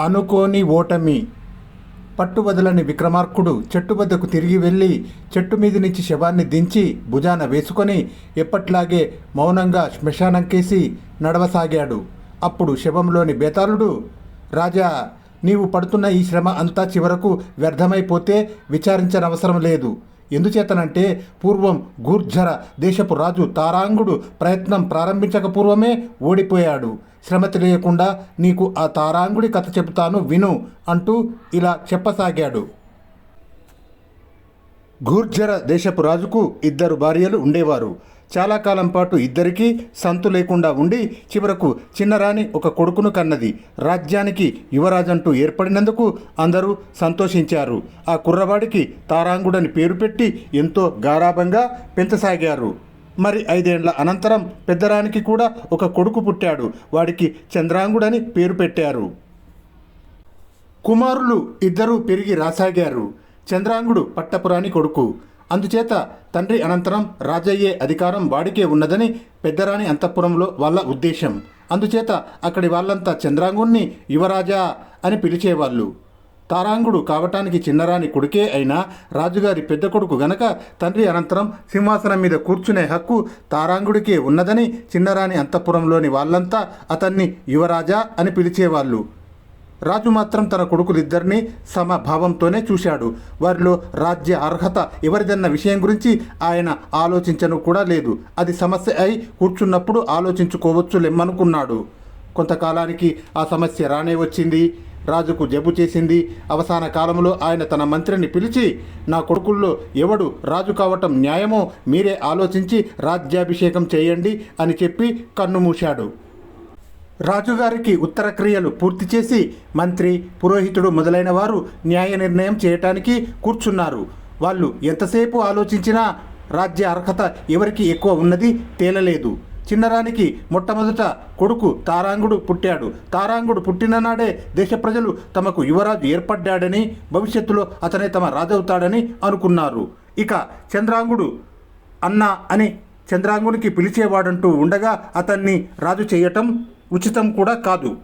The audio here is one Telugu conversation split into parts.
అనుకోని ఓటమి. పట్టుబదలని విక్రమార్కుడు చెట్టు వద్దకు తిరిగి వెళ్ళి చెట్టు మీద నుంచి శవాన్ని దించి భుజాన వేసుకొని ఎప్పట్లాగే మౌనంగా శ్మశానంకేసి నడవసాగాడు. అప్పుడు శవంలోని బేతాళుడు రాజా నీవు పడుతున్న ఈ శ్రమ అంతా చివరకు వ్యర్థమైపోతే విచారించనవసరం లేదు. ఎందుచేతనంటే పూర్వం గూర్జర దేశపు రాజు తారాంగుడు ప్రయత్నం ప్రారంభించక పూర్వమే ఓడిపోయాడు. శ్రమ తెలియకుండా నీకు ఆ తారాంగుడి కథ చెబుతాను విను అంటూ ఇలా చెప్పసాగాడు. గూర్జర దేశపు రాజుకు ఇద్దరు భార్యలు ఉండేవారు. చాలా కాలం పాటు ఇద్దరికీ సంతు లేకుండా ఉండి చివరకు చిన్నరాణి ఒక కొడుకును కన్నది. రాజ్యానికి యువరాజంటూ ఏర్పడినందుకు అందరూ సంతోషించారు. ఆ కుర్రవాడికి తారాంగుడని పేరు పెట్టి ఎంతో గారాభంగా పెంచసాగారు. మరి ఐదేండ్ల అనంతరం పెద్దరానికి కూడా ఒక కొడుకు పుట్టాడు. వాడికి చంద్రాంగుడని పేరు పెట్టారు. కుమారులు ఇద్దరూ పెరిగి రాసాగారు. చంద్రాంగుడు పట్టపురాణి కొడుకు. అందుచేత తండ్రి అనంతరం రాజయ్యే అధికారం వాడికే ఉన్నదని పెద్దరాణి అంతఃపురంలో వాళ్ళ ఉద్దేశం. అందుచేత అక్కడి వాళ్ళంతా చంద్రాంగుణ్ణి యువరాజా అని పిలిచేవాళ్ళు. తారాంగుడు కావటానికి చిన్నరాని కొడుకే అయినా రాజుగారి పెద్ద కొడుకు గనక తండ్రి అనంతరం సింహాసనం మీద కూర్చునే హక్కు తారాంగుడికే ఉన్నదని చిన్నరాని అంతఃపురంలోని వాళ్ళంతా అతన్ని యువరాజా అని పిలిచేవాళ్ళు. రాజు మాత్రం తన కొడుకులిద్దరినీ సమభావంతోనే చూశాడు. వారిలో రాజ్య అర్హత ఎవరిదన్న విషయం గురించి ఆయన ఆలోచించను కూడా లేదు. అది సమస్య అయి కూర్చున్నప్పుడు ఆలోచించుకోవచ్చు లెమ్మనుకున్నాడు కొంతకాలానికి ఆ సమస్య రానే వచ్చింది. రాజుకు జబ్బు చేసింది. అవసాన కాలంలో ఆయన తన మంత్రిని పిలిచి నా కొడుకుల్లో ఎవడు రాజు కావటం న్యాయమో? మీరే ఆలోచించి రాజ్యాభిషేకం చేయండి అని చెప్పి కన్నుమూశాడు రాజుగారికి ఉత్తర క్రియలు పూర్తి చేసి మంత్రి పురోహితుడు మొదలైన వారు న్యాయ నిర్ణయం చేయటానికి కూర్చున్నారు. వాళ్ళు ఎంతసేపు ఆలోచించినా రాజ్య అర్హత ఎవరికి ఎక్కువ ఉన్నది తేలలేదు. చిన్నరానికి మొట్టమొదట కొడుకు తారాంగుడు పుట్టాడు. తారాంగుడు పుట్టిననాడే దేశ ప్రజలు తమకు యువరాజు ఏర్పడ్డాడని భవిష్యత్తులో అతనే తమ రాజవుతాడని అనుకున్నారు. ఇక చంద్రాంగుడు అన్న అని చంద్రాంగునికి పిలిచేవాడంటూ ఉండగా అతన్ని రాజు చేయటం ఉచితం కూడా కాదు.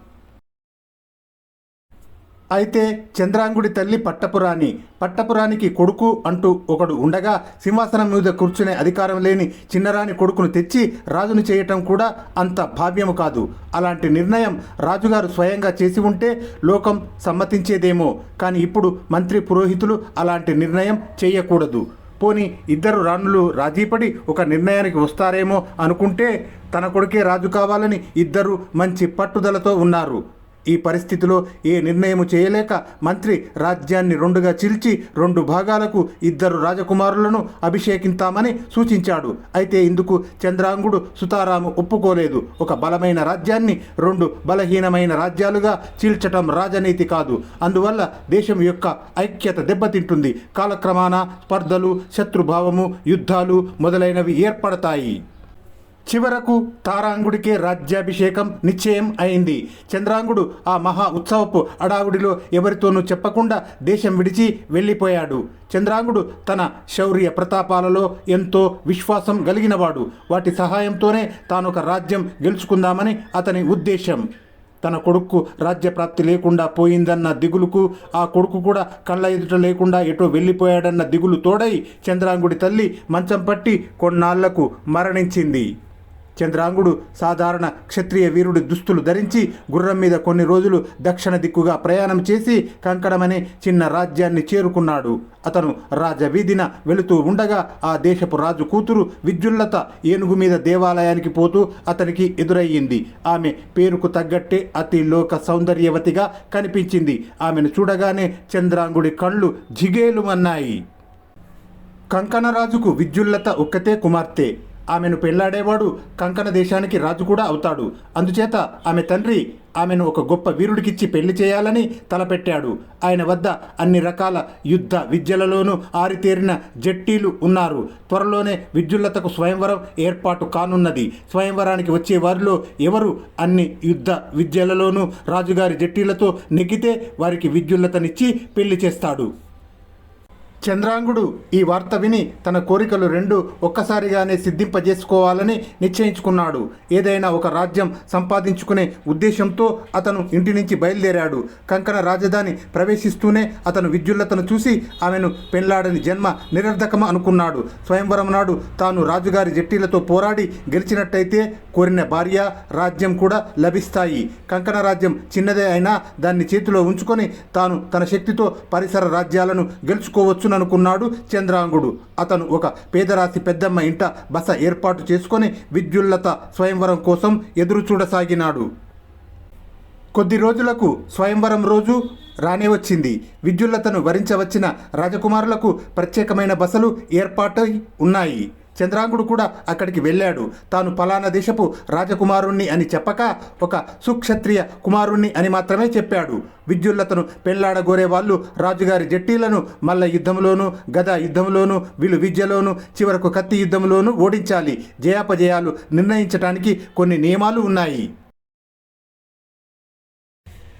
అయితే చంద్రాంగుడి తల్లి పట్టపురాణి. పట్టపురానికి కొడుకు అంటూ ఒకడు ఉండగా సింహాసనం మీద కూర్చునే అధికారం లేని చిన్నరాని కొడుకును తెచ్చి రాజును చేయటం కూడా అంత భావ్యము కాదు. అలాంటి నిర్ణయం రాజుగారు స్వయంగా చేసి ఉంటే లోకం సమ్మతించేదేమో. కానీ ఇప్పుడు మంత్రి పురోహితులు అలాంటి నిర్ణయం చేయకూడదు. పోని ఇద్దరు రాణులు రాజీపడి ఒక నిర్ణయానికి వస్తారేమో అనుకుంటే తన కొడుకే రాజు కావాలని ఇద్దరు మంచి పట్టుదలతో ఉన్నారు. ఈ పరిస్థితిలో ఏ నిర్ణయము చేయలేక మంత్రి రాజ్యాన్ని రెండుగా చీల్చి రెండు భాగాలకు ఇద్దరు రాజకుమారులను అభిషేకింతామని సూచించాడు. అయితే ఇందుకు చంద్రాంగుడు సుతారాము ఒప్పుకోలేదు. ఒక బలమైన రాజ్యాన్ని రెండు బలహీనమైన రాజ్యాలుగా చీల్చటం రాజనీతి కాదు. అందువల్ల దేశం యొక్క ఐక్యత దెబ్బతింటుంది. కాలక్రమాన స్పర్ధలు శత్రుభావము యుద్ధాలు మొదలైనవి ఏర్పడతాయి. చివరకు తారాంగుడికే రాజ్యాభిషేకం నిశ్చయం అయింది. చంద్రాంగుడు ఆ మహా ఉత్సవపు అడావుడిలో ఎవరితోనూ చెప్పకుండా దేశం విడిచి వెళ్ళిపోయాడు. చంద్రాంగుడు తన శౌర్య ప్రతాపాలలో ఎంతో విశ్వాసం కలిగినవాడు. వాటి సహాయంతోనే తాను ఒక రాజ్యం గెలుచుకుందామని అతని ఉద్దేశం. తన కొడుకు రాజ్యప్రాప్తి లేకుండా పోయిందన్న దిగులుకు ఆ కొడుకు కూడా కళ్ళ ఎదుట లేకుండా ఎటో వెళ్ళిపోయాడన్న దిగులు తోడై చంద్రాంగుడి తల్లి మంచం పట్టి కొన్నాళ్ళకు మరణించింది. చంద్రాంగుడు సాధారణ క్షత్రియ వీరుడి దుస్తులు ధరించి గుర్రం మీద కొన్ని రోజులు దక్షిణ దిక్కుగా ప్రయాణం చేసి కంకణమనే చిన్న రాజ్యాన్ని చేరుకున్నాడు. అతను రాజవీధిన వెళుతూ ఉండగా ఆ దేశపు రాజు కూతురు విద్యుల్లత ఏనుగు మీద దేవాలయానికి పోతూ అతనికి ఎదురయ్యింది. ఆమె పేరుకు తగ్గట్టే అతి లోక సౌందర్యవతిగా కనిపించింది. ఆమెను చూడగానే చంద్రాంగుడి కళ్ళు జిగేలుమన్నాయి. కంకణరాజుకు విద్యుల్లత ఒక్కతే కుమార్తె. ఆమెను పెళ్ళాడేవాడు కంకణ దేశానికి రాజు కూడా అవుతాడు. అందుచేత ఆమె తండ్రి ఆమెను ఒక గొప్ప వీరుడికిచ్చి పెళ్ళి చేయాలని తలపెట్టాడు. ఆయన వద్ద అన్ని రకాల యుద్ధ విద్యలలోనూ ఆరితేరిన జట్టీలు ఉన్నారు. త్వరలోనే విద్యుల్లతకు స్వయంవరం ఏర్పాటు కానున్నది. స్వయంవరానికి వచ్చే వారిలో ఎవరు అన్ని యుద్ధ విద్యలలోనూ రాజుగారి జట్టీలతో నెగ్గితే వారికి విద్యుల్లతనిచ్చి పెళ్ళి చేస్తాడు. చంద్రాంగుడు ఈ వార్త విని తన కోరికలు రెండు ఒక్కసారిగానే సిద్ధింపజేసుకోవాలని నిశ్చయించుకున్నాడు. ఏదైనా ఒక రాజ్యం సంపాదించుకునే ఉద్దేశంతో అతను ఇంటి నుంచి బయలుదేరాడు. కంకణ రాజధాని ప్రవేశిస్తూనే అతను విద్యుల్లతను చూసి ఆమెను పెళ్ళాడని జన్మ నిరర్ధకమ అనుకున్నాడు. స్వయంవరం నాడు తాను రాజుగారి జట్టీలతో పోరాడి గెలిచినట్టయితే కోరిన భార్య రాజ్యం కూడా లభిస్తాయి. కంకణ రాజ్యం చిన్నదే అయినా దాన్ని చేతిలో ఉంచుకొని తాను తన శక్తితో పరిసర రాజ్యాలను అనుకున్నాడు చంద్రాంగుడు. అతను ఒక పేదరాశి పెద్దమ్మ ఇంట బస ఏర్పాటు చేసుకొని విద్యుల్లత స్వయంవరం కోసం ఎదురు చూడసాగినాడు. కొద్ది రోజులకు స్వయంవరం రోజు రానే వచ్చింది. విద్యుల్లతను వరించవచ్చిన రాజకుమారులకు ప్రత్యేకమైన బసలు ఏర్పాటై ఉన్నాయి. చంద్రాంగుడు కూడా అక్కడికి వెళ్ళాడు. తాను పలానా దేశపు రాజకుమారుణ్ణి అని చెప్పక ఒక సుక్షత్రియ కుమారుణ్ణి అని మాత్రమే చెప్పాడు. విద్యుల్లతను పెళ్ళాడగోరే వాళ్ళు రాజుగారి జట్టీలను మల్ల యుద్ధంలోనూ గదా యుద్ధంలోనూ విలు విద్యలోనూ చివరకు కత్తి యుద్ధంలోనూ ఓడించాలి. జయాపజయాలు నిర్ణయించడానికి కొన్ని నియమాలు ఉన్నాయి.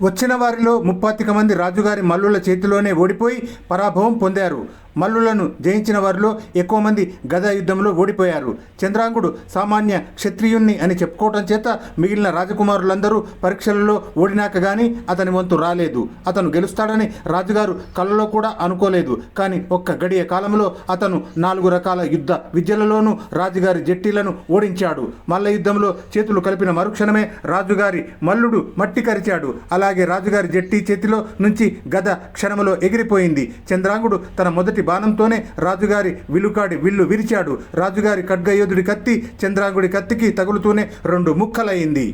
వచ్చిన వారిలో ముప్పాతిక మంది రాజుగారి మల్లుల చేతిలోనే ఓడిపోయి పరాభవం పొందారు. మల్లులను జయించిన వారిలో ఎక్కువ మంది గదా యుద్ధంలో ఓడిపోయారు. చంద్రాంగుడు సామాన్య క్షత్రియుణ్ణి అని చెప్పుకోవటం చేత మిగిలిన రాజకుమారులందరూ పరీక్షలలో ఓడినాక గాని అతని వంతు రాలేదు. అతను గెలుస్తాడని రాజుగారు కళ్ళలో కూడా అనుకోలేదు. కానీ ఒక్క గడియ కాలంలో అతను నాలుగు రకాల యుద్ధ విద్యలలోనూ రాజుగారి జట్టీలను ఓడించాడు. మల్ల యుద్ధంలో చేతులు కలిపిన మరుక్షణమే రాజుగారి మల్లుడు మట్టి కరిచాడు. అలాగే రాజుగారి జట్టి చేతిలో నుంచి గద క్షణములో ఎగిరిపోయింది. చంద్రాంగుడు తన మొదటి బాణంతోనే రాజుగారి విలుకాడి విల్లు విరిచాడు. రాజుగారి ఖడ్గయోధుడి కత్తి చంద్రాంగుడి కత్తికి తగులుతూనే రెండు ముక్కలయ్యింది.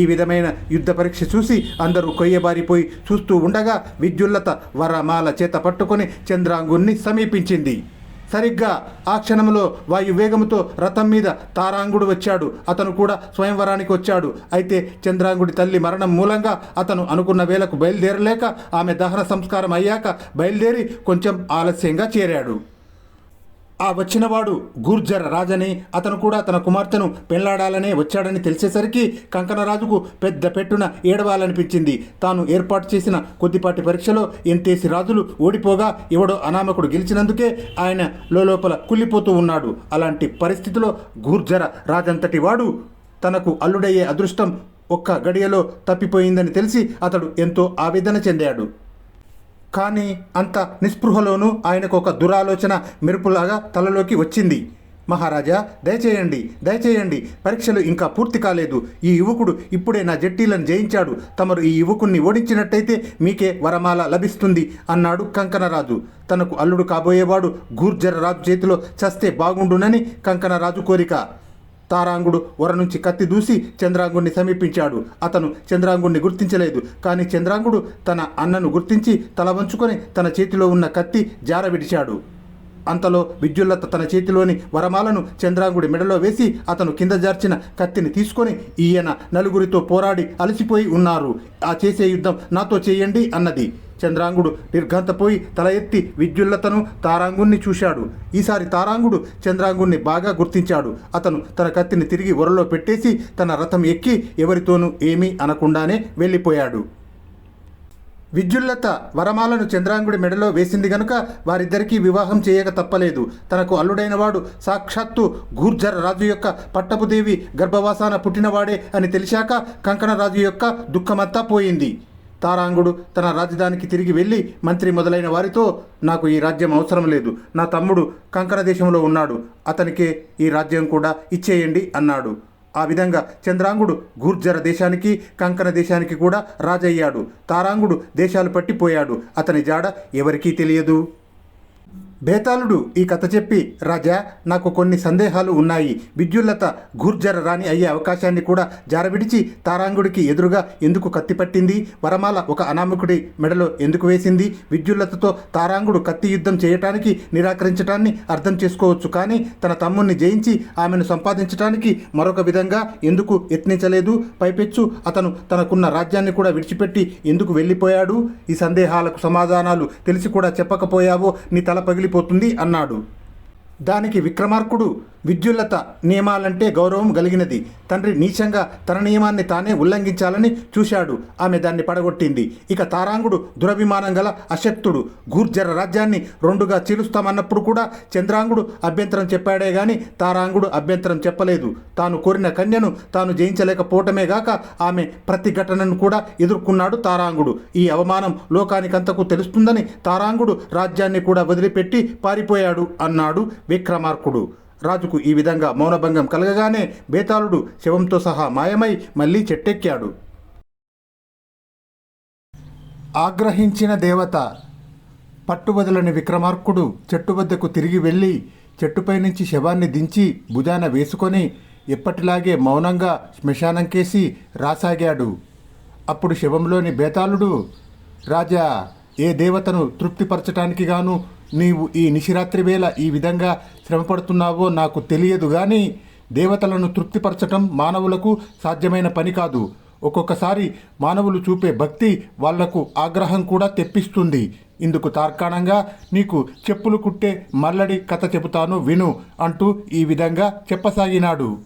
ఈ విధమైన యుద్ధ పరీక్ష చూసి అందరూ కొయ్యబారిపోయి చూస్తూ ఉండగా విద్యుల్లత వరమాల చేత పట్టుకొని చంద్రాంగుణ్ణి సమీపించింది. సరిగ్గా ఆ క్షణంలో వాయువేగముతో రథం మీద తారాంగుడు వచ్చాడు. అతను కూడా స్వయంవరానికి వచ్చాడు. అయితే చంద్రాంగుడి తల్లి మరణం మూలంగా అతను అనుకున్న వేళకు బయలుదేరలేక ఆమె దహన సంస్కారం అయ్యాక బయలుదేరి కొంచెం ఆలస్యంగా చేరాడు. ఆ వచ్చినవాడు గూర్జర రాజని. అతను కూడా తన కుమార్తెను పెళ్ళాడాలనే వచ్చాడని తెలిసేసరికి కంకణరాజుకు పెద్ద పెట్టున ఏడవాలనిపించింది. తాను ఏర్పాటు చేసిన కొద్దిపాటి పరీక్షలో ఎంతేసి రాజులు ఓడిపోగా ఎవడో అనామకుడు గెలిచినందుకే ఆయన లోపల కుళ్ళిపోతూ ఉన్నాడు. అలాంటి పరిస్థితిలో గూర్జర రాజంతటి వాడు తనకు అల్లుడయ్యే అదృష్టం ఒక్క గడియలో తప్పిపోయిందని తెలిసి అతడు ఎంతో ఆవేదన చెందాడు. కానీ అంత నిస్పృహలోనూ ఆయనకు ఒక దురాలోచన మెరుపులాగా తలలోకి వచ్చింది. మహారాజా దయచేయండి దయచేయండి. పరీక్షలు ఇంకా పూర్తి కాలేదు. ఈ యువకుడు ఇప్పుడే నా జట్టీలను జయించాడు. తమరు ఈ యువకుణ్ణి ఓడించినట్టయితే మీకే వరమాల లభిస్తుంది అన్నాడు కంకణరాజు. తనకు అల్లుడు కాబోయేవాడు గూర్జర రాజు చేతిలో చస్తే బాగుండునని కంకణరాజు కోరిక. తారాంగుడు వర నుంచి కత్తి దూసి చంద్రాంగుణ్ణి సమీపించాడు. అతను చంద్రాంగుణ్ణి గుర్తించలేదు. కానీ చంద్రాంగుడు తన అన్నను గుర్తించి తల వంచుకొని తన చేతిలో ఉన్న కత్తి జార విడిచాడు అంతలో విద్యుల్లత తన చేతిలోని వరమాలను చంద్రాంగుడి మెడలో వేసి అతను కింద జార్చిన కత్తిని తీసుకొని ఈయన నలుగురితో పోరాడి అలసిపోయి ఉన్నారు. ఆ చేసే యుద్ధం నాతో చేయండి అన్నది. చంద్రాంగుడు నిర్ఘంతపోయి తల ఎత్తి విద్యుల్లతను తారాంగుణ్ణి చూశాడు. ఈసారి తారాంగుడు చంద్రాంగుణ్ణి బాగా గుర్తించాడు. అతను తన కత్తిని తిరిగి ఒరలో పెట్టేసి తన రథం ఎక్కి ఎవరితోనూ ఏమీ అనకుండానే వెళ్ళిపోయాడు. విద్యుల్లత వరమాలను చంద్రాంగుడి మెడలో వేసింది గనుక వారిద్దరికీ వివాహం చేయక తప్పలేదు. తనకు అల్లుడైనవాడు సాక్షాత్తు గూర్జర రాజు యొక్క పట్టపుదేవి గర్భవాసాన పుట్టినవాడే అని తెలిసాక కంకణరాజు యొక్క దుఃఖమంతా పోయింది. తారాంగుడు తన రాజధానికి తిరిగి వెళ్ళి మంత్రి మొదలైన వారితో నాకు ఈ రాజ్యం అవసరం లేదు. నా తమ్ముడు కంకణ దేశంలో ఉన్నాడు. అతనికే ఈ రాజ్యం కూడా ఇచ్చేయండి అన్నాడు. ఆ విధంగా చంద్రాంగుడు గూర్జర దేశానికి కంకణ దేశానికి కూడా రాజయ్యాడు. తారాంగుడు దేశాలు పట్టిపోయాడు. అతని జాడ ఎవరికీ తెలియదు. బేతాళుడు ఈ కథ చెప్పి రాజా నాకు కొన్ని సందేహాలు ఉన్నాయి. విద్యుల్లత గూర్జర రాణి అయ్యే అవకాశాన్ని కూడా జారవిడిచి తారాంగుడికి ఎదురుగా ఎందుకు కత్తి పట్టింది? వరమాల ఒక అనామకుడి మెడలో ఎందుకు వేసింది? విద్యుల్లతతో తారాంగుడు కత్తి యుద్ధం చేయటానికి నిరాకరించటాన్ని అర్థం చేసుకోవచ్చు కానీ తన తమ్ముణ్ణి జయించి ఆమెను సంపాదించటానికి మరొక విధంగా ఎందుకు యత్నించలేదు? పైపెచ్చు అతను తనకున్న రాజ్యాన్ని కూడా విడిచిపెట్టి ఎందుకు వెళ్ళిపోయాడు? ఈ సందేహాలకు సమాధానాలు తెలిసి కూడా చెప్పకపోయావో నీ తల పగిలి పగిలిపోతుంది అన్నాడు. దానికి విక్రమార్కుడు విద్యుల్లత నియమాలంటే గౌరవం కలిగినది. తండ్రి నీచంగా తన నియమాన్ని తానే ఉల్లంఘించాలని చూశాడు. ఆమె దాన్ని పడగొట్టింది. ఇక తారాంగుడు దురభిమానం గల అశక్తుడు గూర్జర రాజ్యాన్ని రెండుగా చీలుస్తామన్నప్పుడు కూడా చంద్రాంగుడు అభ్యంతరం చెప్పాడే గాని తారాంగుడు అభ్యంతరం చెప్పలేదు. తాను కోరిన కన్యను తాను జయించలేకపోవటమే గాక ఆమె ప్రతిఘటనను కూడా ఎదుర్కొన్నాడు తారాంగుడు. ఈ అవమానం లోకానికంతకు తెలుస్తుందని తారాంగుడు రాజ్యాన్ని కూడా వదిలిపెట్టి పారిపోయాడు అన్నాడు విక్రమార్కుడు. రాజుకు ఈ విధంగా మౌనభంగం కలగగానే బేతాళుడు శవంతో సహా మాయమై మళ్ళీ చెట్టెక్కాడు. ఆగ్రహించిన దేవత పట్టువదలని విక్రమార్కుడు చెట్టు వద్దకు తిరిగి వెళ్ళి చెట్టుపై నుంచి శవాన్ని దించి భుజాన వేసుకొని ఎప్పటిలాగే మౌనంగా శ్మశానంకేసి రాసాగాడు. అప్పుడు శవంలోని బేతాళుడు రాజా ఏ దేవతను తృప్తిపరచటానికి గాను నీవు ఈ నిశిరాత్రి వేళ ఈ విధంగా శ్రమపడుతున్నావో నాకు తెలియదు కానీ దేవతలను తృప్తిపరచటం మానవులకు సాధ్యమైన పని కాదు. ఒక్కొక్కసారి మానవులు చూపే భక్తి వాళ్ళకు ఆగ్రహం కూడా తెప్పిస్తుంది. ఇందుకు తార్కాణంగా నీకు చెప్పులు కుట్టే మల్లడి కథ చెబుతాను విను అంటూ ఈ విధంగా చెప్పసాగినాడు.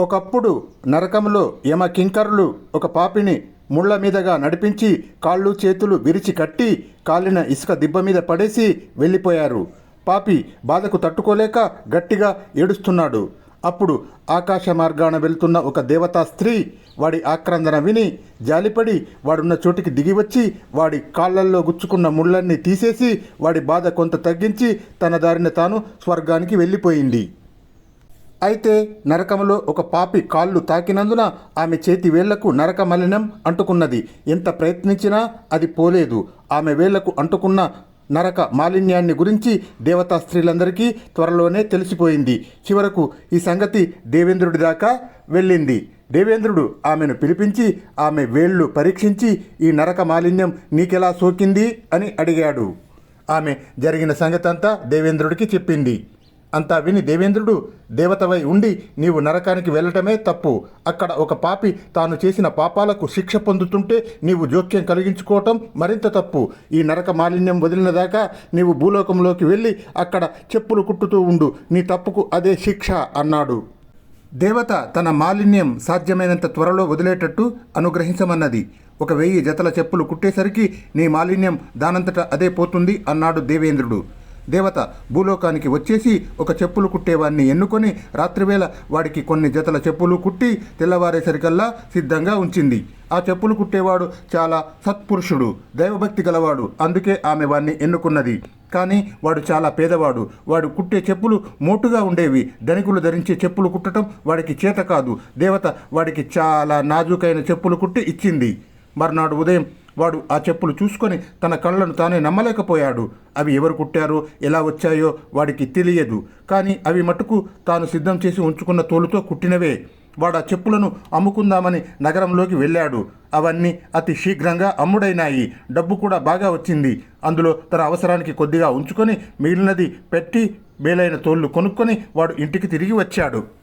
ఒకప్పుడు నరకంలో యమ కింకరులు ఒక పాపిని ముళ్ళ మీదగా నడిపించి కాళ్ళు చేతులు విరిచి కట్టి కాలిన ఇసుక దిబ్బ మీద పడేసి వెళ్ళిపోయారు. పాపి బాధకు తట్టుకోలేక గట్టిగా ఏడుస్తున్నాడు. అప్పుడు ఆకాశ మార్గాన వెళ్తున్న ఒక దేవతా స్త్రీ వాడి ఆక్రందన విని జాలిపడి వాడున్న చోటికి దిగివచ్చి వాడి కాళ్ళల్లో గుచ్చుకున్న ముళ్ళన్ని తీసేసి వాడి బాధ కొంత తగ్గించి తన దారిన తాను స్వర్గానికి వెళ్ళిపోయింది. అయితే నరకములో ఒక పాపి కాళ్ళు తాకినందున ఆమె చేతి వేళ్ళకు నరక మలినం అంటుకున్నది. ఎంత ప్రయత్నించినా అది పోలేదు. ఆమె వేళ్ళకు అంటుకున్న నరక మాలిన్యాన్ని గురించి దేవతా స్త్రీలందరికీ త్వరలోనే తెలిసిపోయింది. చివరకు ఈ సంగతి దేవేంద్రుడి దాకా వెళ్ళింది. దేవేంద్రుడు ఆమెను పిలిపించి ఆమె వేళ్ళు పరీక్షించి ఈ నరక మాలిన్యం నీకెలా సోకింది అని అడిగాడు. ఆమె జరిగిన సంగతంతా దేవేంద్రుడికి చెప్పింది. అంతా విని దేవేంద్రుడు దేవతవై ఉండి నీవు నరకానికి వెళ్ళటమే తప్పు. అక్కడ ఒక పాపి తాను చేసిన పాపాలకు శిక్ష పొందుతుంటే నీవు జోక్యం కలిగించుకోవటం మరింత తప్పు. ఈ నరక మాలిన్యం వదిలిన దాకా నీవు భూలోకంలోకి వెళ్ళి అక్కడ చెప్పులు కుట్టుతూ ఉండు. నీ తప్పుకు అదే శిక్ష అన్నాడు. దేవత తన మాలిన్యం సాధ్యమైనంత త్వరలో వదిలేటట్టు అనుగ్రహించమన్నది. ఒక వెయ్యి జతల చెప్పులు కుట్టేసరికి నీ మాలిన్యం దానంతట అదే పోతుంది అన్నాడు దేవేంద్రుడు. దేవత భూలోకానికి వచ్చేసి ఒక చెప్పులు కుట్టేవాడిని ఎన్నుకొని రాత్రివేళ వాడికి కొన్ని జతల చెప్పులు కుట్టి తెల్లవారేసరికల్లా సిద్ధంగా ఉంచింది. ఆ చెప్పులు కుట్టేవాడు చాలా సత్పురుషుడు దైవభక్తి గలవాడు. అందుకే ఆమె వాణ్ణి ఎన్నుకున్నది. కానీ వాడు చాలా పేదవాడు. వాడు కుట్టే చెప్పులు మోటుగా ఉండేవి. ధనికులు ధరించే చెప్పులు కుట్టడం వాడికి చేత కాదు. దేవత వాడికి చాలా నాజూకైన చెప్పులు కుట్టి ఇచ్చింది. మర్నాడు ఉదయం వాడు ఆ చెప్పులు చూసుకొని తన కళ్ళను తానే నమ్మలేకపోయాడు. అవి ఎవరు కుట్టారో ఎలా వచ్చాయో వాడికి తెలియదు. కానీ అవి మటుకు తాను సిద్ధం చేసి ఉంచుకున్న తోలుతో కుట్టినవే. వాడు ఆ చెప్పులను అమ్ముకుందామని నగరంలోకి వెళ్ళాడు. అవన్నీ అతి శీఘ్రంగా అమ్ముడైనాయి. డబ్బు కూడా బాగా వచ్చింది. అందులో తన అవసరానికి కొద్దిగా ఉంచుకొని మిగిలినది పెట్టి మేలైన తోళ్ళు కొనుక్కొని వాడు ఇంటికి తిరిగి వచ్చాడు.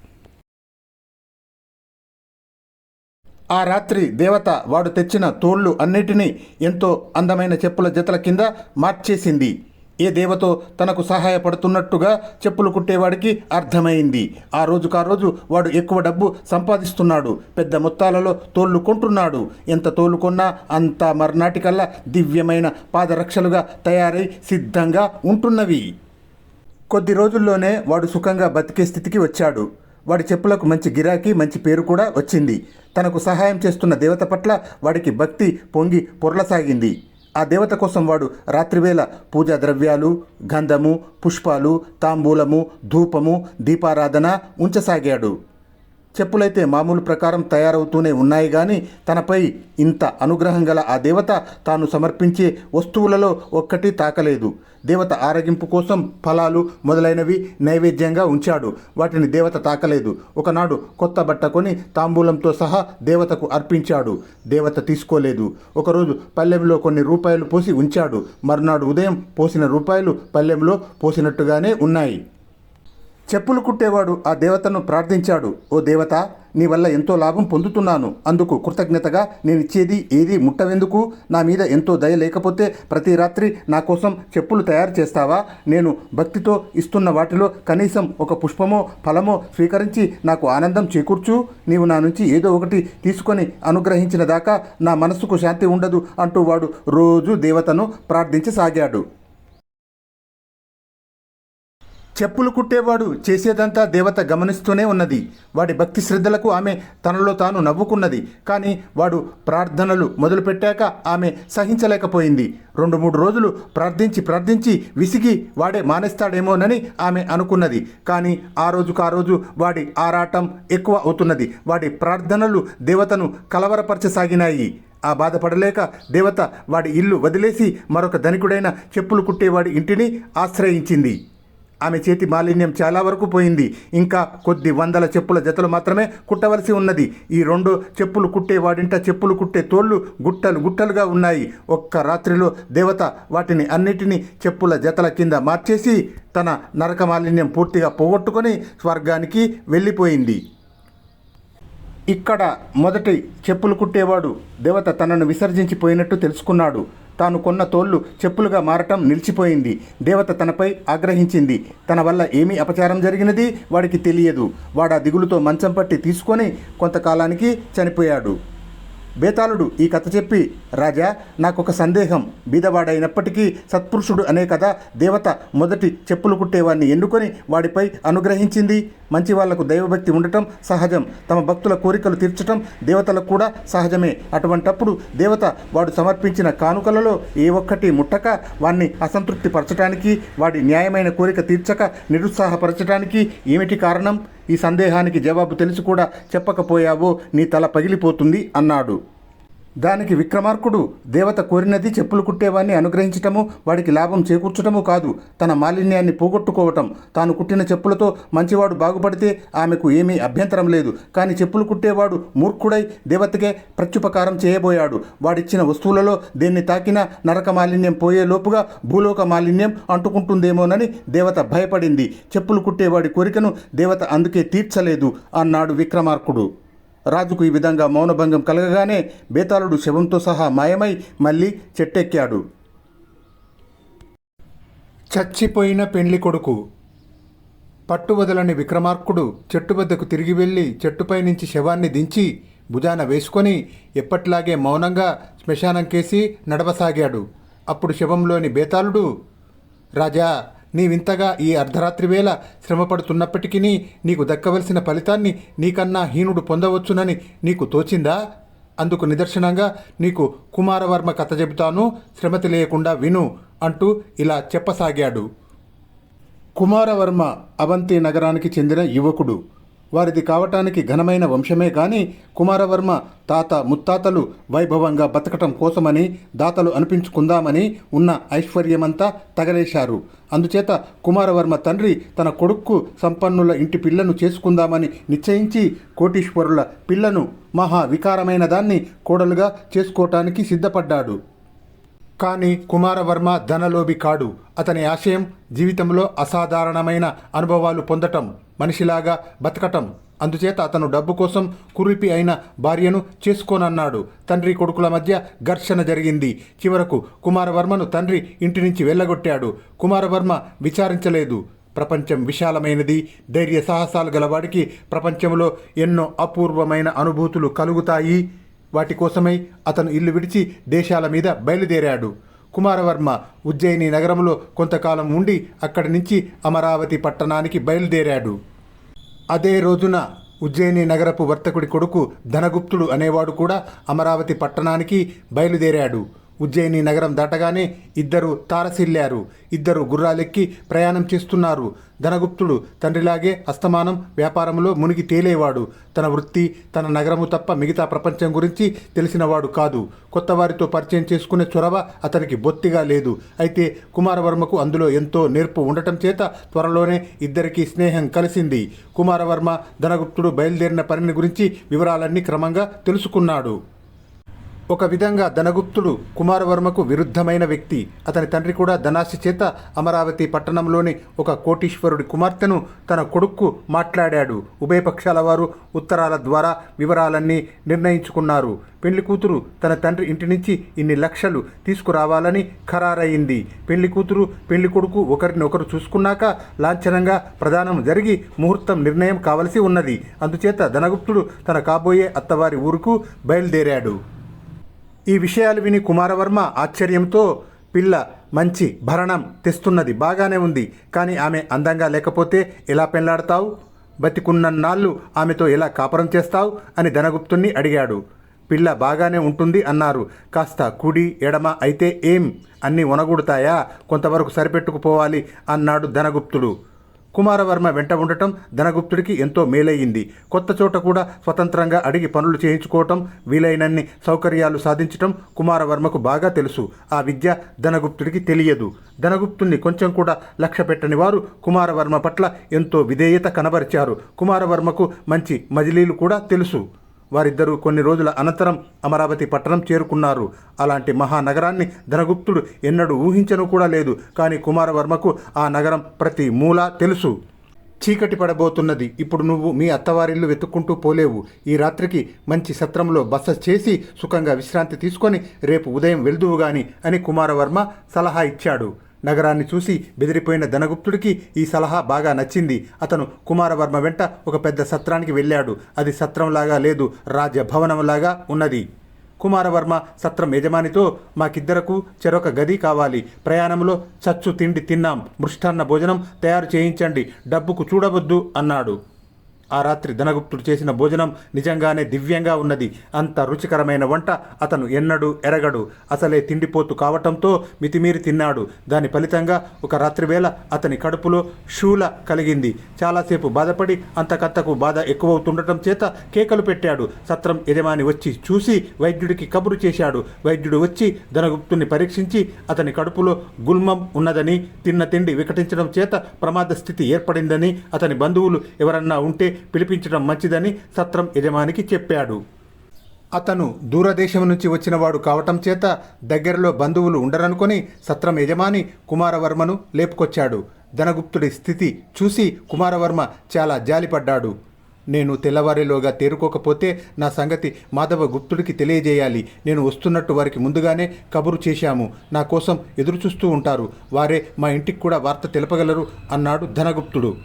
ఆ రాత్రి దేవత వాడు తెచ్చిన తోళ్ళు అన్నిటినీ ఎంతో అందమైన చెప్పుల జతల కింద మార్చేసింది. ఏ దేవతో తనకు సహాయపడుతున్నట్టుగా చెప్పులు కుట్టేవాడికి అర్థమైంది. ఆ రోజుకా రోజు వాడు ఎక్కువ డబ్బు సంపాదిస్తున్నాడు. పెద్ద మొత్తాలలో తోళ్ళు కొంటున్నాడు. ఎంత తోలు కొన్నా అంత మర్నాటికల్లా దివ్యమైన పాదరక్షలుగా తయారై సిద్ధంగా ఉంటున్నవి. కొద్ది రోజుల్లోనే వాడు సుఖంగా బతికే స్థితికి వచ్చాడు. వాడి చెప్పులకు మంచి గిరాకీ మంచి పేరు కూడా వచ్చింది. తనకు సహాయం చేస్తున్న దేవత పట్ల వాడికి భక్తి పొంగి పొర్లసాగింది. ఆ దేవత కోసం వాడు రాత్రివేళ పూజా ద్రవ్యాలు గంధము పుష్పాలు తాంబూలము ధూపము దీపారాధన ఉంచసాగాడు. చెప్పులైతే మామూలు ప్రకారం తయారవుతూనే ఉన్నాయి కానీ తనపై ఇంత అనుగ్రహం గల ఆ దేవత తాను సమర్పించే వస్తువులలో ఒక్కటి తాకలేదు. దేవత ఆరగింపు కోసం ఫలాలు మొదలైనవి నైవేద్యంగా ఉంచాడు. వాటిని దేవత తాకలేదు. ఒకనాడు కొత్త బట్ట కొని తాంబూలంతో సహా దేవతకు అర్పించాడు. దేవత తీసుకోలేదు. ఒకరోజు పల్లెంలో కొన్ని రూపాయలు పోసి ఉంచాడు. మర్నాడు ఉదయం పోసిన రూపాయలు పల్లెంలో పోసినట్టుగానే ఉన్నాయి. చెప్పులు కుట్టేవాడు ఆ దేవతను ప్రార్థించాడు ఓ దేవత నీ వల్ల ఎంతో లాభం పొందుతున్నాను. అందుకు కృతజ్ఞతగా నేను ఇచ్చేది ఏది ముట్టవెందుకు? నా మీద ఎంతో దయ లేకపోతే ప్రతి రాత్రి నా కోసం చెప్పులు తయారు చేస్తావా? నేను భక్తితో ఇస్తున్న వాటిలో కనీసం ఒక పుష్పమో ఫలమో స్వీకరించి నాకు ఆనందం చేకూర్చు. నీవు నా నుంచి ఏదో ఒకటి తీసుకొని అనుగ్రహించిన దాకా నా మనస్సుకు శాంతి ఉండదు అంటూ వాడు రోజు దేవతను ప్రార్థించసాగాడు. చెప్పులు కుట్టేవాడు చేసేదంతా దేవత గమనిస్తూనే ఉన్నది. వాడి భక్తి శ్రద్ధలకు ఆమె తనలో తాను నవ్వుకున్నది. కానీ వాడు ప్రార్థనలు మొదలుపెట్టాక ఆమె సహించలేకపోయింది. రెండు మూడు రోజులు ప్రార్థించి ప్రార్థించి విసిగి వాడే మానేస్తాడేమోనని ఆమె అనుకున్నది. కానీ ఆ రోజుకు ఆ రోజు వాడి ఆరాటం ఎక్కువ అవుతున్నది. వాడి ప్రార్థనలు దేవతను కలవరపరచసాగినాయి. ఆ బాధపడలేక దేవత వాడి ఇల్లు వదిలేసి మరొక ధనికుడైన చెప్పులు కుట్టేవాడి ఇంటిని ఆశ్రయించింది. ఆమె చేతి మాలిన్యం చాలా వరకు పోయింది. ఇంకా కొద్ది వందల చెప్పుల జతలు మాత్రమే కుట్టవలసి ఉన్నది. ఈ రెండు చెప్పులు కుట్టే వాడింట చెప్పులు కుట్టే తోళ్ళు గుట్టలు గుట్టలుగా ఉన్నాయి. ఒక్క రాత్రిలో దేవత వాటిని అన్నిటినీ చెప్పుల జతల కింద మార్చేసి తన నరక మాలిన్యం పూర్తిగా పోగొట్టుకొని స్వర్గానికి వెళ్ళిపోయింది. ఇక్కడ మొదటి చెప్పులు కుట్టేవాడు దేవత తనను విసర్జించిపోయినట్టు తెలుసుకున్నాడు. తాను కొన్న తోళ్ళు చెప్పులుగా మారటం నిలిచిపోయింది. దేవత తనపై ఆగ్రహించింది. తన వల్ల ఏమీ అపచారం జరిగినది వాడికి తెలియదు. వాడా దిగులుతో మంచం పట్టి తీసుకొని కొంతకాలానికి చనిపోయాడు. బేతాళుడు ఈ కథ చెప్పి రాజా నాకొక సందేహం. బీదవాడైనప్పటికీ సత్పురుషుడు అనే కథ దేవత మొదటి చెప్పులు కుట్టేవాడిని ఎన్నుకొని వాడిపై అనుగ్రహించింది. మంచి వాళ్ళకు దైవభక్తి ఉండటం సహజం. తమ భక్తుల కోరికలు తీర్చటం దేవతలకు కూడా సహజమే. అటువంటప్పుడు దేవత వాడు సమర్పించిన కానుకలలో ఏ ఒక్కటి ముట్టక వాణ్ణి అసంతృప్తి పరచటానికి వాడి న్యాయమైన కోరిక తీర్చక నిరుత్సాహపరచటానికి ఏమిటి కారణం? ఈ సందేహానికి జవాబు తెలిసి కూడా చెప్పకపోయావో నీ తల పగిలిపోతుంది అన్నాడు. దానికి విక్రమార్కుడు దేవత కోరినది చెప్పులు కుట్టేవాన్ని అనుగ్రహించటము వాడికి లాభం చేకూర్చటము కాదు. తన మాలిన్యాన్ని పోగొట్టుకోవటం. తాను కుట్టిన చెప్పులతో మంచివాడు బాగుపడితే ఆమెకు ఏమీ అభ్యంతరం లేదు. కానీ చెప్పులు కుట్టేవాడు మూర్ఖుడై దేవతకే ప్రత్యుపకారం చేయబోయాడు. వాడిచ్చిన వస్తువులలో దేన్ని తాకినా నరక మాలిన్యం పోయే లోపుగా భూలోక మాలిన్యం అంటుకుంటుందేమోనని దేవత భయపడింది. చెప్పులు కుట్టేవాడి కోరికను దేవత అందుకే తీర్చలేదు అన్నాడు విక్రమార్కుడు. రాజుకు ఈ విధంగా మౌనభంగం కలగగానే బేతాళుడు శవంతో సహా మాయమై మళ్ళీ చెట్టెక్కాడు. చచ్చిపోయిన పెండ్లి కొడుకు. పట్టువదలని విక్రమార్కుడు చెట్టు వద్దకు తిరిగి వెళ్ళి చెట్టుపై నుంచి శవాన్ని దించి భుజాన వేసుకొని ఎప్పట్లాగే మౌనంగా శ్మశానం కేసి నడవసాగాడు. అప్పుడు శవంలోని బేతాళుడు రాజా నీవింతగా ఈ అర్ధరాత్రి వేళ శ్రమపడుతున్నప్పటికీ నీకు దక్కవలసిన ఫలితాన్ని నీకన్నా హీనుడు పొందవచ్చునని నీకు తోచిందా? అందుకు నిదర్శనంగా నీకు కుమారవర్మ కథ చెబుతాను శ్రమ తెలియకుండా విను అంటూ ఇలా చెప్పసాగాడు. కుమారవర్మ అవంతి నగరానికి చెందిన యువకుడు. వారిది కావటానికి ఘనమైన వంశమే కానీ కుమారవర్మ తాత ముత్తాతలు వైభవంగా బతకటం కోసమని దాతలు అనిపించుకుందామని ఉన్న ఐశ్వర్యమంతా తగలేశారు. అందుచేత కుమారవర్మ తండ్రి తన కొడుక్కు సంపన్నుల ఇంటి పిల్లను చేసుకుందామని నిశ్చయించి కోటీశ్వరుల పిల్లను మహా వికారమైన దాన్ని కోడలుగా చేసుకోవటానికి సిద్ధపడ్డాడు. కానీ కుమారవర్మ ధనలోభి కాడు. అతని ఆశయం జీవితంలో అసాధారణమైన అనుభవాలు పొందటం మనిషిలాగా బతకటం. అందుచేత అతను డబ్బు కోసం కురిపి అయిన భార్యను చేసుకోనన్నాడు. తండ్రి కొడుకుల మధ్య ఘర్షణ జరిగింది. చివరకు కుమారవర్మను తండ్రి ఇంటి నుంచి వెళ్ళగొట్టాడు. కుమారవర్మ విచారించలేదు. ప్రపంచం విశాలమైనది. ధైర్య సాహసాలు గలవాడికి ప్రపంచంలో ఎన్నో అపూర్వమైన అనుభూతులు కలుగుతాయి. వాటి కోసమై అతను ఇల్లు విడిచి దేశాల మీద బయలుదేరాడు. కుమారవర్మ ఉజ్జయిని నగరంలో కొంతకాలం ఉండి అక్కడి నుంచి అమరావతి పట్టణానికి బయలుదేరాడు. అదే రోజున ఉజ్జయిని నగరపు వర్తకుడి కొడుకు ధనగుప్తుడు అనేవాడు కూడా అమరావతి పట్టణానికి బయలుదేరాడు. ఉజ్జయిని నగరం దాటగానే ఇద్దరు తారసిల్లారు. ఇద్దరు గుర్రాలెక్కి ప్రయాణం చేస్తున్నారు. ధనగుప్తుడు తండ్రిలాగే అస్తమానం వ్యాపారంలో మునిగి తేలేవాడు. తన వృత్తి తన నగరము తప్ప మిగతా ప్రపంచం గురించి తెలిసినవాడు కాదు. కొత్త వారితో పరిచయం చేసుకునే చొరవ అతనికి బొత్తిగా లేదు. అయితే కుమారవర్మకు అందులో ఎంతో నేర్పు ఉండటం చేత త్వరలోనే ఇద్దరికీ స్నేహం కలిసింది. కుమారవర్మ ధనగుప్తుడు బయలుదేరిన పనిని గురించి వివరాలన్నీ క్రమంగా తెలుసుకున్నాడు. ఒక విధంగా ధనగుప్తుడు కుమారవర్మకు విరుద్ధమైన వ్యక్తి. అతని తండ్రి కూడా ధనాశి చేత అమరావతి పట్టణంలోని ఒక కోటీశ్వరుడి కుమార్తెను తన కొడుక్కు మాట్లాడాడు. ఉభయపక్షాల వారు ఉత్తరాల ద్వారా వివరాలన్నీ నిర్ణయించుకున్నారు. పెళ్ళి కూతురు తన తండ్రి ఇంటి నుంచి ఇన్ని లక్షలు తీసుకురావాలని ఖరారయింది. పెళ్ళి కూతురు పెళ్ళి కొడుకు ఒకరిని ఒకరు చూసుకున్నాక లాంఛనంగా ప్రదానం జరిగి ముహూర్తం నిర్ణయం కావలసి ఉన్నది. అందుచేత ధనగుప్తుడు తన కాబోయే అత్తవారి ఊరుకు బయలుదేరాడు. ఈ విషయాలు విని కుమారవర్మ ఆశ్చర్యంతో పిల్ల మంచి భరణం తెస్తున్నది బాగానే ఉంది కానీ ఆమె అందంగా లేకపోతే ఎలా పెళ్ళాడతావు? బతికున్నన్నాళ్ళు ఆమెతో ఎలా కాపురం చేస్తావు? అని ధనగుప్తుణ్ణి అడిగాడు. పిల్ల బాగానే ఉంటుంది అన్నారు. కాస్త కుడి ఎడమ అయితే ఏం? అన్నీ ఒనగూడుతాయా కొంతవరకు సరిపెట్టుకుపోవాలి అన్నాడు ధనగుప్తుడు. కుమారవర్మ వెంట ఉండటం ధనగుప్తుడికి ఎంతో మేలయ్యింది. కొత్త చోట కూడా స్వతంత్రంగా అడిగి పనులు చేయించుకోవటం వీలైనన్ని సౌకర్యాలు సాధించటం కుమారవర్మకు బాగా తెలుసు. ఆ విద్య ధనగుప్తుడికి తెలియదు. ధనగుప్తుణ్ణి కొంచెం కూడా లక్ష్య పెట్టని వారు కుమారవర్మ పట్ల ఎంతో విధేయత కనబరిచారు. కుమారవర్మకు మంచి మజిలీలు కూడా తెలుసు. వారిద్దరూ కొన్ని రోజుల అనంతరం అమరావతి పట్టణం చేరుకున్నారు. అలాంటి మహానగరాన్ని ధనగుప్తుడు ఎన్నడూ ఊహించను కూడా లేదు. కానీ కుమారవర్మకు ఆ నగరం ప్రతి మూల తెలుసు. చీకటి పడబోతున్నది. ఇప్పుడు నువ్వు మీ అత్తవారిల్లు వెతుక్కుంటూ పోలేవు. ఈ రాత్రికి మంచి సత్రంలో బస చేసి సుఖంగా విశ్రాంతి తీసుకొని రేపు ఉదయం వెళ్దువు గాని అని కుమారవర్మ సలహా ఇచ్చాడు. నగరాన్ని చూసి బెదిరిపోయిన ధనగుప్తుడికి ఈ సలహా బాగా నచ్చింది. అతను కుమారవర్మ వెంట ఒక పెద్ద సత్రానికి వెళ్ళాడు. అది సత్రంలాగా లేదు రాజభవనంలాగా ఉన్నది. కుమారవర్మ సత్రం యజమానితో మాకిద్దరకు చెరొక గది కావాలి. ప్రయాణంలో చచ్చు తిండి తిన్నాం. మృష్టాన్న భోజనం తయారు చేయించండి. డబ్బుకు చూడవద్దు అన్నాడు. ఆ రాత్రి ధనగుప్తుడు చేసిన భోజనం నిజంగానే దివ్యంగా ఉన్నది. అంత రుచికరమైన వంట అతను ఎన్నడూ ఎరగడు. అసలే తిండిపోతు కావటంతో మితిమీరి తిన్నాడు. దాని ఫలితంగా ఒక రాత్రివేళ అతని కడుపులో శూల కలిగింది. చాలాసేపు బాధపడి అంతకంతకు బాధ ఎక్కువవుతుండటం చేత కేకలు పెట్టాడు. సత్రం యజమాని వచ్చి చూసి వైద్యుడికి కబురు చేశాడు. వైద్యుడు వచ్చి ధనగుప్తుని పరీక్షించి అతని కడుపులో గుల్మం ఉన్నదని తిన్న తిండి వికటించడం చేత ప్రమాద స్థితి ఏర్పడిందని అతని బంధువులు ఎవరన్నా ఉంటే పిలిపించడం మంచిదని సత్రం యజమానికి చెప్పాడు. అతను దూరదేశం నుంచి వచ్చినవాడు కావటం చేత దగ్గరలో బంధువులు ఉండరనుకొని సత్రం యజమాని కుమారవర్మను లేపుకొచ్చాడు. ధనగుప్తుడి స్థితి చూసి కుమారవర్మ చాలా జాలిపడ్డాడు. నేను తెల్లవారిలోగా తేరుకోకపోతే నా సంగతి మాధవ గుప్తుడికి తెలియజేయాలి. నేను వస్తున్నట్టు వారికి ముందుగానే కబురు చేశాము. నా కోసం ఎదురుచూస్తూ ఉంటారు. వారే మా ఇంటికి కూడా వార్త తెలపగలరు అన్నాడు ధనగుప్తుడు.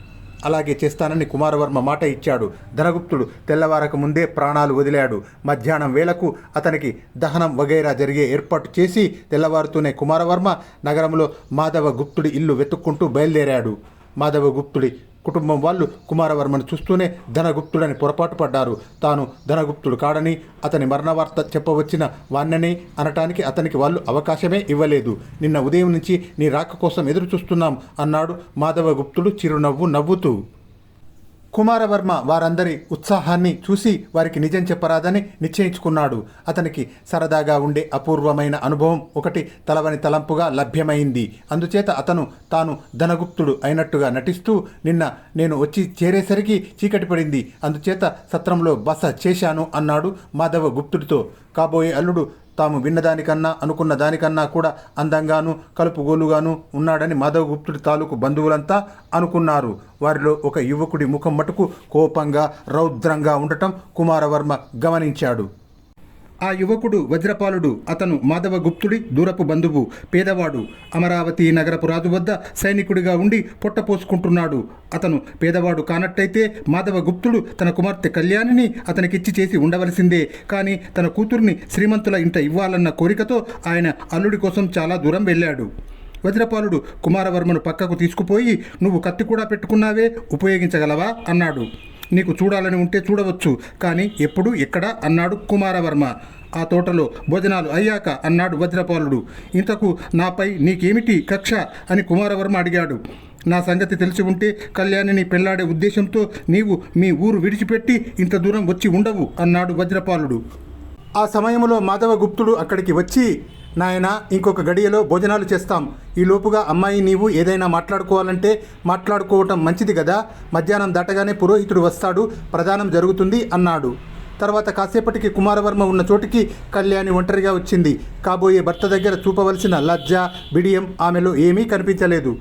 అలాగే చేస్తానని కుమారవర్మ మాట ఇచ్చాడు. ధనగుప్తుడు తెల్లవారక ముందే ప్రాణాలు వదిలాడు. మధ్యాహ్నం వేళకు అతనికి దహనం వగైరా జరిగే ఏర్పాటు చేసి తెల్లవారుతూనే కుమారవర్మ నగరంలో మాధవ గుప్తుడి ఇల్లు వెతుక్కుంటూ బయలుదేరాడు. మాధవ గుప్తుడి కుటుంబం వాళ్ళు కుమారవర్మను చూస్తూనే ధనగుప్తుడని పొరపాటు పడ్డారు. తాను ధనగుప్తుడు కాడని అతని మరణవార్త చెప్పవచ్చిన వాణ్ణని అనటానికి అతనికి వాళ్ళు అవకాశమే ఇవ్వలేదు. నిన్న ఉదయం నుంచి నీ రాక కోసం ఎదురు చూస్తున్నాం అన్నాడు మాధవగుప్తుడు చిరునవ్వు నవ్వుతూ. కుమారవర్మ వారందరి ఉత్సాహాన్ని చూసి వారికి నిజం చెప్పరాదని నిశ్చయించుకున్నాడు. అతనికి సరదాగా ఉండే అపూర్వమైన అనుభవం ఒకటి తలవని తలంపుగా లభ్యమైంది. అందుచేత అతను తాను ధనగుప్తుడు అయినట్టుగా నటిస్తూ నిన్న నేను వచ్చి చేరేసరికి చీకటి పడింది. అందుచేత సత్రంలో బస చేశాను అన్నాడు మాధవ గుప్తుడితో కాబోయే అల్లుడు తాము విన్నదానికన్నా అనుకున్న దానికన్నా కూడా అందంగాను కలుపుగోలుగాను ఉన్నాడని మాధవగుప్తుడి తాలూకు బంధువులంతా అనుకున్నారు. వారిలో ఒక యువకుడి ముఖం మటుకు కోపంగా రౌద్రంగా ఉండటం కుమారవర్మ గమనించాడు. ఆ యువకుడు వజ్రపాలుడు. అతను మాధవగుప్తుడి దూరపు బంధువు పేదవాడు. అమరావతి నగరపు రాజు వద్ద సైనికుడిగా ఉండి పొట్టపోసుకుంటున్నాడు అతను పేదవాడు కానట్టయితే మాధవగుప్తుడు తన కుమార్తె కళ్యాణిని అతనికిచ్చి చేసి ఉండవలసిందే. కానీ తన కూతుర్ని శ్రీమంతుల ఇంట ఇవ్వాలన్న కోరికతో ఆయన అల్లుడి కోసం చాలా దూరం వెళ్ళాడు. వజ్రపాలుడు కుమారవర్మను పక్కకు తీసుకుపోయి నువ్వు కత్తి కూడా పెట్టుకున్నావే ఉపయోగించగలవా? అన్నాడు. నీకు చూడాలని ఉంటే చూడవచ్చు. కానీ ఎప్పుడు? ఎక్కడ? అన్నాడు కుమారవర్మ. ఆ తోటలో భోజనాలు అయ్యాక అన్నాడు వజ్రపాలుడు. ఇంతకు నాపై నీకేమిటి కక్ష? అని కుమారవర్మ అడిగాడు. నా సంగతి తెలిసి ఉంటే కళ్యాణిని పెళ్ళాడే ఉద్దేశంతో నీవు మీ ఊరు విడిచిపెట్టి ఇంత దూరం వచ్చి ఉండవు అన్నాడు వజ్రపాలుడు. ఆ సమయంలో మాధవగుప్తుడు అక్కడికి వచ్చి నాయన ఇంకొక గడియలో భోజనాలు చేస్తాం. ఈ లోపుగా అమ్మాయి నీవు ఏదైనా మాట్లాడుకోవాలంటే మాట్లాడుకోవటం మంచిది కదా మధ్యాహ్నం దాటగానే పురోహితుడు వస్తాడు ప్రదానం జరుగుతుంది అన్నాడు. తర్వాత కాసేపటికి కుమారవర్మ ఉన్న చోటికి కళ్యాణి ఒంటరిగా వచ్చింది. కాబోయే భర్త దగ్గర చూపవలసిన లజ్జ బిడియం ఆమెలో ఏమీ కనిపించలేదు.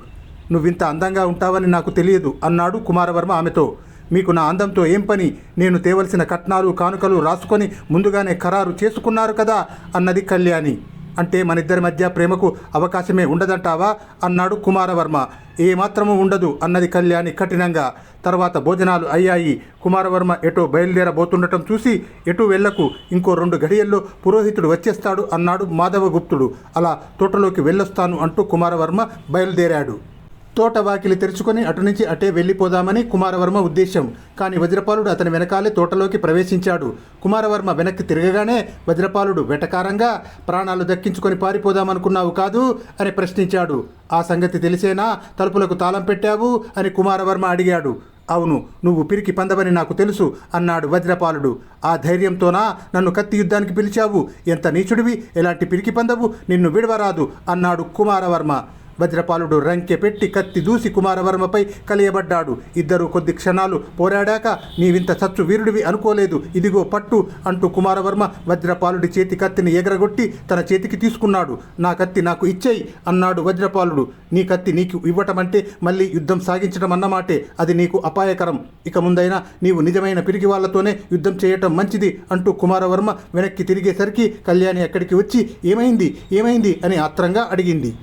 నువ్వింత అందంగా ఉంటావని నాకు తెలియదు అన్నాడు కుమారవర్మ ఆమెతో. మీకు నా అందంతో ఏం పని? నేను తేవలసిన కట్నాలు కానుకలు రాసుకొని ముందుగానే ఖరారు చేసుకున్నారు కదా అన్నది కళ్యాణి. అంటే మనిద్దరి మధ్య ప్రేమకు అవకాశమే ఉండదంటావా? అన్నాడు కుమారవర్మ. ఏమాత్రము ఉండదు అన్నది కళ్యాణి కఠినంగా. తర్వాత భోజనాలు అయ్యాయి. కుమారవర్మ ఎటో బయలుదేరబోతుండటం చూసి ఎటు వెళ్ళకు. ఇంకో రెండు గడియల్లో పురోహితుడు వచ్చేస్తాడు అన్నాడు మాధవగుప్తుడు. అలా తోటలోకి వెళ్ళొస్తాను అంటూ కుమారవర్మ బయలుదేరాడు. తోట వాకిలి తెరుచుకొని అటు నుంచి అటే వెళ్ళిపోదామని కుమారవర్మ ఉద్దేశం కానీ వజ్రపాలుడు అతని వెనకాలే తోటలోకి ప్రవేశించాడు. కుమారవర్మ వెనక్కి తిరగగానే వజ్రపాలుడు వెటకారంగా ప్రాణాలు దక్కించుకొని పారిపోదామనుకున్నావు కాదు అని ప్రశ్నించాడు. ఆ సంగతి తెలిసేనా? తలుపులకు తాళం పెట్టావు? అని కుమారవర్మ అడిగాడు. అవును నువ్వు పిరికి పందవని నాకు తెలుసు అన్నాడు వజ్రపాలుడు. ఆ ధైర్యంతోనా నన్ను కత్తి యుద్ధానికి పిలిచావు? ఎంత నీచుడివి? ఎలాంటి పిరికి పందవు? నిన్ను విడవరాదు అన్నాడు కుమారవర్మ. వజ్రపాలుడు రంకె పెట్టి కత్తి దూసి కుమారవర్మపై కలియబడ్డాడు. ఇద్దరు కొద్ది క్షణాలు పోరాడాక నీవింత చచ్చు వీరుడివి అనుకోలేదు. ఇదిగో పట్టు అంటూ కుమారవర్మ వజ్రపాలుడి చేతి కత్తిని ఎగరగొట్టి తన చేతికి తీసుకున్నాడు. నా కత్తి నాకు ఇచ్చేయి అన్నాడు వజ్రపాలుడు. నీ కత్తి నీకు ఇవ్వటం అంటే మళ్ళీ యుద్ధం సాగించడం అన్నమాటే అది నీకు అపాయకరం. ఇక ముందైనా నీవు నిజమైన పిరిగి వాళ్ళతోనే యుద్ధం చేయటం మంచిది అంటూ కుమారవర్మ వెనక్కి తిరిగేసరికి కళ్యాణి అక్కడికి వచ్చి ఏమైంది? ఏమైంది అని ఆత్రంగా అడిగింది.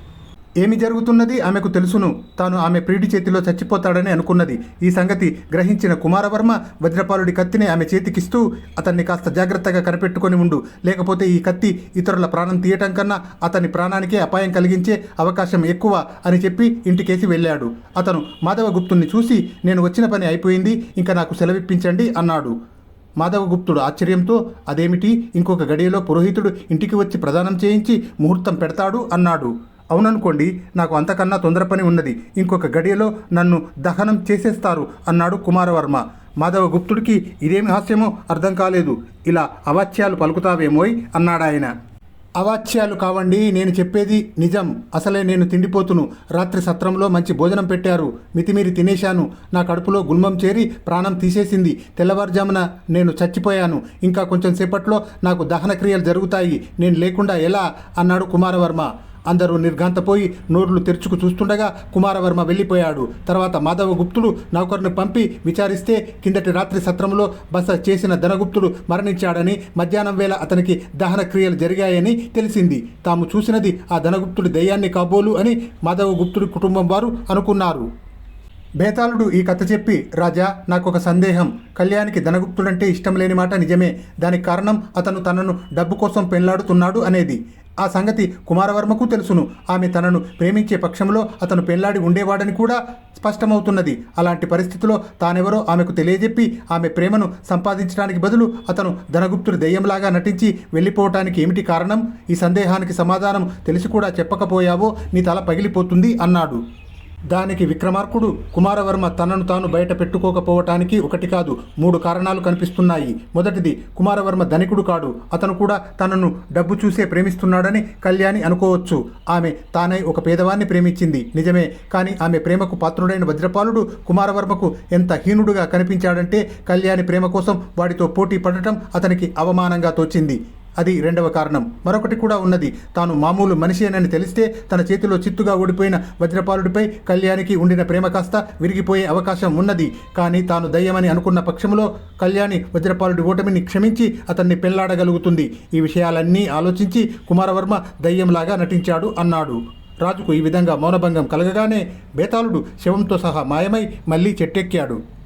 ఏమి జరుగుతున్నది? ఆమెకు తెలుసును. తాను ఆమె ప్రీడి చేతిలో చచ్చిపోతాడని అనుకున్నది. ఈ సంగతి గ్రహించిన కుమారవర్మ వజ్రపాలుడి కత్తిని ఆమె చేతికిస్తూ అతన్ని కాస్త జాగ్రత్తగా కనిపెట్టుకొని ఉండు. లేకపోతే ఈ కత్తి ఇతరుల ప్రాణం తీయటం కన్నా అతని ప్రాణానికే అపాయం కలిగించే అవకాశం ఎక్కువ అని చెప్పి ఇంటికేసి వెళ్ళాడు. అతను మాధవగుప్తుణ్ణి చూసి నేను వచ్చిన పని అయిపోయింది. ఇంకా నాకు సెలవిప్పించండి అన్నాడు. మాధవగుప్తుడు ఆశ్చర్యంతో అదేమిటి? ఇంకొక గడియలో పురోహితుడు ఇంటికి వచ్చి ప్రదానం చేయించి ముహూర్తం పెడతాడు అన్నాడు. అవుననుకోండి నాకు అంతకన్నా తొందర పని ఉన్నది. ఇంకొక గడియలో నన్ను దహనం చేసేస్తారు అన్నాడు కుమారవర్మ. మాధవగుప్తుడికి ఇదేమి హాస్యమో అర్థం కాలేదు. ఇలా అవాచ్యాలు పలుకుతావేమోయ్ అన్నాడాయన. అవాచ్యాలు కావండి నేను చెప్పేది నిజం. అసలే నేను తిండిపోతును. రాత్రి సత్రంలో మంచి భోజనం పెట్టారు. మితిమీరి తినేశాను. నా కడుపులో గుల్మం చేరి ప్రాణం తీసేసింది. తెల్లవారుజామున నేను చచ్చిపోయాను. ఇంకా కొంచెం సేపట్లో నాకు దహన క్రియలు జరుగుతాయి. నేను లేకుండా ఎలా? అన్నాడు కుమారవర్మ. అందరూ నిర్ఘాంతపోయి నోర్లు తెరుచుకు చూస్తుండగా కుమారవర్మ వెళ్ళిపోయాడు. తర్వాత మాధవగుప్తుడు నౌకరుని పంపి విచారిస్తే కిందటి రాత్రి సత్రంలో బస చేసిన ధనగుప్తుడు మరణించాడని మధ్యాహ్నం వేళ అతనికి దహన క్రియలు జరిగాయని తెలిసింది. తాము చూసినది ఆ ధనగుప్తుడి దయ్యాన్ని కాబోలు అని మాధవగుప్తుడి కుటుంబం వారు అనుకున్నారు. బేతాళుడు ఈ కథ చెప్పి రాజా నాకు ఒక సందేహం. కళ్యాణికి ధనగుప్తుడంటే ఇష్టం లేని మాట నిజమే. దానికి కారణం అతను తనను డబ్బు కోసం పెళ్ళాడుతున్నాడు అనేది. ఆ సంగతి కుమారవర్మకు తెలుసును. ఆమె తనను ప్రేమించే పక్షంలో అతను పెళ్ళాడి ఉండేవాడని కూడా స్పష్టమవుతున్నది. అలాంటి పరిస్థితిలో తానెవరో ఆమెకు తెలియజెప్పి ఆమె ప్రేమను సంపాదించడానికి బదులు అతను ధనగుప్తుడి దెయ్యంలాగా నటించి వెళ్ళిపోవటానికి ఏమిటి కారణం? ఈ సందేహానికి సమాధానం తెలిసి కూడా చెప్పకపోయావో నీ తల పగిలిపోతుంది అన్నాడు. దానికి విక్రమార్కుడు కుమారవర్మ తనను తాను బయట పెట్టుకోకపోవటానికి ఒకటి కాదు మూడు కారణాలు కనిపిస్తున్నాయి. మొదటిది కుమారవర్మ ధనికుడు కాడు. అతను కూడా తనను డబ్బు చూసే ప్రేమిస్తున్నాడని కళ్యాణి అనుకోవచ్చు. ఆమె తానై ఒక పేదవాన్ని ప్రేమించింది. నిజమే కానీ ఆమె ప్రేమకు పాత్రుడైన వజ్రపాలుడు కుమారవర్మకు ఎంత హీనుడుగా కనిపించాడంటే కళ్యాణి ప్రేమ కోసం వాడితో పోటీ పడటం అతనికి అవమానంగా తోచింది. అది రెండవ కారణం. మరొకటి కూడా ఉన్నది. తాను మామూలు మనిషేనని తెలిస్తే తన చేతిలో చిత్తుగా ఓడిపోయిన వజ్రపాలుడిపై కళ్యాణికి ఉండిన ప్రేమ కాస్త విరిగిపోయే అవకాశం ఉన్నది. కానీ తాను దయ్యమని అనుకున్న పక్షంలో కళ్యాణి వజ్రపాలుడి ఓటమిని క్షమించి అతన్ని పెళ్ళాడగలుగుతుంది. ఈ విషయాలన్నీ ఆలోచించి కుమారవర్మ దయ్యంలాగా నటించాడు అన్నాడు. రాజుకు ఈ విధంగా మౌనభంగం కలగగానే బేతాళుడు శవంతో సహా మాయమై మళ్ళీ చెట్టెక్కాడు.